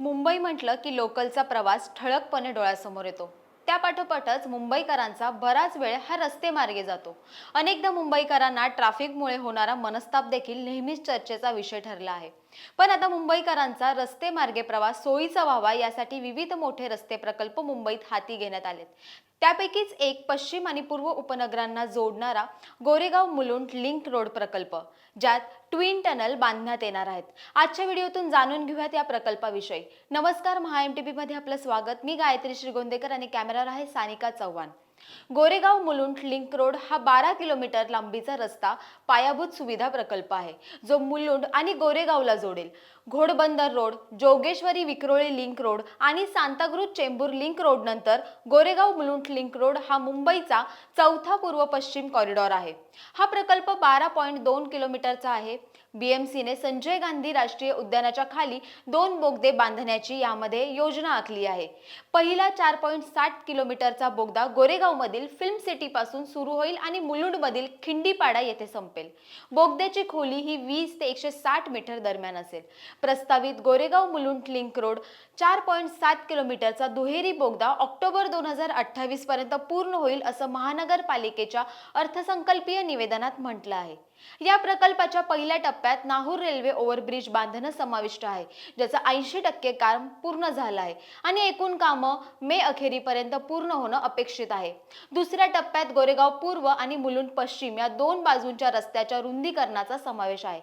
मुंबई म्हटलं की लोकलचा प्रवास ठळकपणे डोळ्यासमोर येतो. त्यापाठोपाठच मुंबईकरांचा बराच वेळ हा रस्ते मार्गे जातो. अनेकदा मुंबईकरांना ट्रॅफिकमुळे होणारा मनस्ताप देखील नेहमीच चर्चेचा विषय ठरला आहे. पण आता मुंबईकरांचा रस्ते मार्गे प्रवास सोयीचा व्हावा यासाठी विविध मोठे रस्ते प्रकल्प मुंबईत हाती घेण्यात आलेत. त्यापैकीच एक पश्चिम आणि पूर्व उपनगरांना जोडणारा गोरेगाव मुलुंड लिंक रोड प्रकल्प ज्यात ट्विन टनल बांधण्यात येणार आहेत. आजच्या व्हिडिओतून जाणून घेऊयात या प्रकल्पाविषयी. नमस्कार महा एम टी मध्ये आपलं स्वागत. मी गायत्री श्रीगोंदेकर आणि कॅमेरावर आहे सानिका चव्हाण. गोरेगाव मुलुंड लिंक रोड हा बारा किलोमीटर लांबीचा रस्ता पायाभूत सुविधा प्रकल्प आहे. जो मुलुंड आणि गोरेगावला जोडेल. Ghodbunder road Jogeshwari Vikhroli link road आणि सांताक्रूज चेंबूर लिंक रोड नंतर गोरेगाव मुलुंड लिंक रोड हा मुंबईचा चौथा पूर्व पश्चिम कॉरिडॉर आहे. हा प्रकल्प बारा पॉईंट दोन किलोमीटरचा आहे. बीएमसीने संजय गांधी राष्ट्रीय उद्यानाच्या खाली दोन बोगदे बांधण्याची यामध्ये योजना आखली आहे. पहिला चार पॉईंट साठ किलोमीटरचा बोगदा गोरेगावमधील फिल्म सिटी पासून सुरू होईल आणि मुलुंडमधील खिंडीपाडा येथे संपेल. बोगद्याची खोली ही वीस ते एकशे साठ मीटर दरम्यान असेल. प्रस्तावित गोरेगाव मुलुंड लिंक रोड चार पॉईंट सात किलोमीटरचा दुहेरी बोगदा ऑक्टोबर दोन हजार अठ्ठावीस पर्यंत पूर्ण होईल असं महानगरपालिकेच्या अर्थसंकल्पीय निवेदनात म्हटलं आहे. या प्रकल्पाच्या पहिल्या टप्प्यात नाहूर रेल्वे ओव्हरब्रिज बांधणं समाविष्ट आहे ज्याचं ऐंशी टक्के काम पूर्ण झालं आहे आणि एकूण कामं मे अखेरीपर्यंत पूर्ण होणं अपेक्षित आहे. दुसऱ्या टप्प्यात गोरेगाव पूर्व आणि मुलुंड पश्चिम या दोन बाजूंच्या रस्त्याच्या रुंदीकरणाचा समावेश आहे.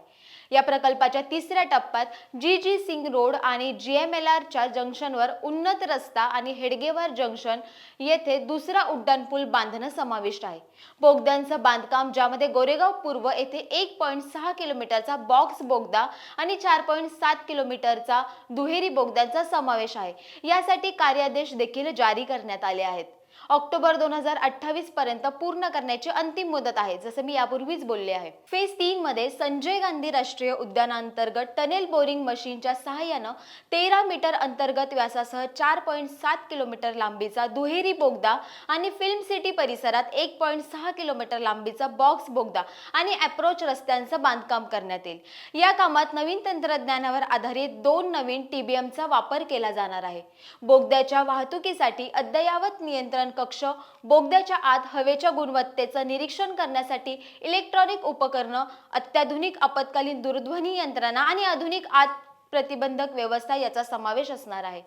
या प्रकल्पाच्या तिसऱ्या टप्प्यात जी जी सिंग रोड आणि जी एम एल आरच्या जंक्शनवर उन्नत रस्ता आणि हेडगेवार जंक्शन येथे दुसरा उड्डाणपूल बांधणं समाविष्ट आहे. बोगद्यांचं बांधकाम ज्यामध्ये गोरेगाव पूर्व येथे एक पॉईंट सहा किलोमीटरचा बॉक्स बोगदा आणि चार पॉईंट सात किलोमीटरचा दुहेरी बोगद्यांचा समावेश आहे. यासाठी कार्यादेश देखील जारी करण्यात आले आहेत. ऑक्टोबर दोन हजार अठ्ठावीस पर्यंत पूर्ण करण्याची अंतिम मुदत आहे जसं मी यापूर्वीच बोलले आहे. फेज तीन मध्ये संजय गांधी राष्ट्रीय उद्यानांतर्गत टनेल बोरिंग मशीनच्या सहाय्यानं तेरा मीटर अंतर्गत व्यासासह चार पॉईंट सात किलोमीटर लांबीचा दुहेरी बोगदा आणि फिल्म सिटी परिसरात एक पॉईंट सहा किलोमीटर लांबीचा बॉक्स बोगदा आणि अप्रोच रस्त्यांचं बांधकाम करण्यात येईल. या कामात नवीन तंत्रज्ञानावर आधारित दोन नवीन टीबीएमचा वापर केला जाणार आहे. बोगद्याच्या वाहतुकीसाठी अद्ययावत नियंत्रण कक्ष बोगद्याच्या आत हवेच्या गुणवत्तेचं निरीक्षण करण्यासाठी इलेक्ट्रॉनिक उपकरणं अत्याधुनिक आपत्कालीन दूरध्वनी यंत्रणा आणि आधुनिक आत प्रतिबंधक व्यवस्था याचा समावेश असणार आहे.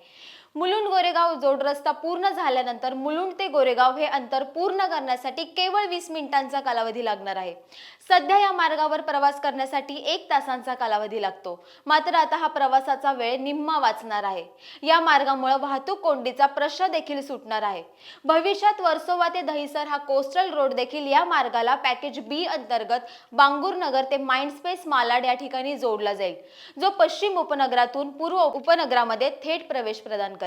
मुलुंड गोरेगाव जोड रस्ता पूर्ण झाल्यानंतर मुलुंड ते गोरेगाव हे अंतर पूर्ण करण्यासाठी केवळ वीस मिनिटांचा कालावधी लागणार आहे. सध्या या मार्गावर प्रवास करण्यासाठी एक तासांचा कालावधी लागतो. मात्र आता हा प्रवासाचा वेळ निम्मा वाचणार आहे. या मार्गामुळे वाहतूक कोंडीचा प्रश्न देखील सुटणार आहे. भविष्यात वर्सोवा ते दहिसर हा कोस्टल रोड देखील या मार्गाला पॅकेज बी अंतर्गत बांगूर नगर ते माइंडस्पेस मालाड या ठिकाणी जोडला जाईल. जो पश्चिम उपनगरातून पूर्व उपनगरामध्ये थेट प्रवेश प्रदान करेल.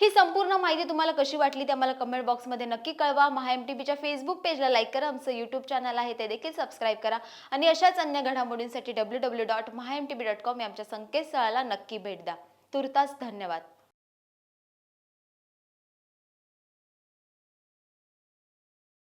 ही संपूर्ण माहिती तुम्हाला कशी वाटली ते आम्हाला कमेंट बॉक्समध्ये नक्की कळवा. महा एम टी बीच्या फेसबुक पेजला लाईक करा. आमचं यूट्यूब चॅनल आहे ते देखील सबस्क्राईब करा. आणि अशाच अन्य घडामोडींसाठी W W dot Maha M T B dot com या आमच्या संकेतस्थळाला नक्की भेट द्या. तुर्तास धन्यवाद.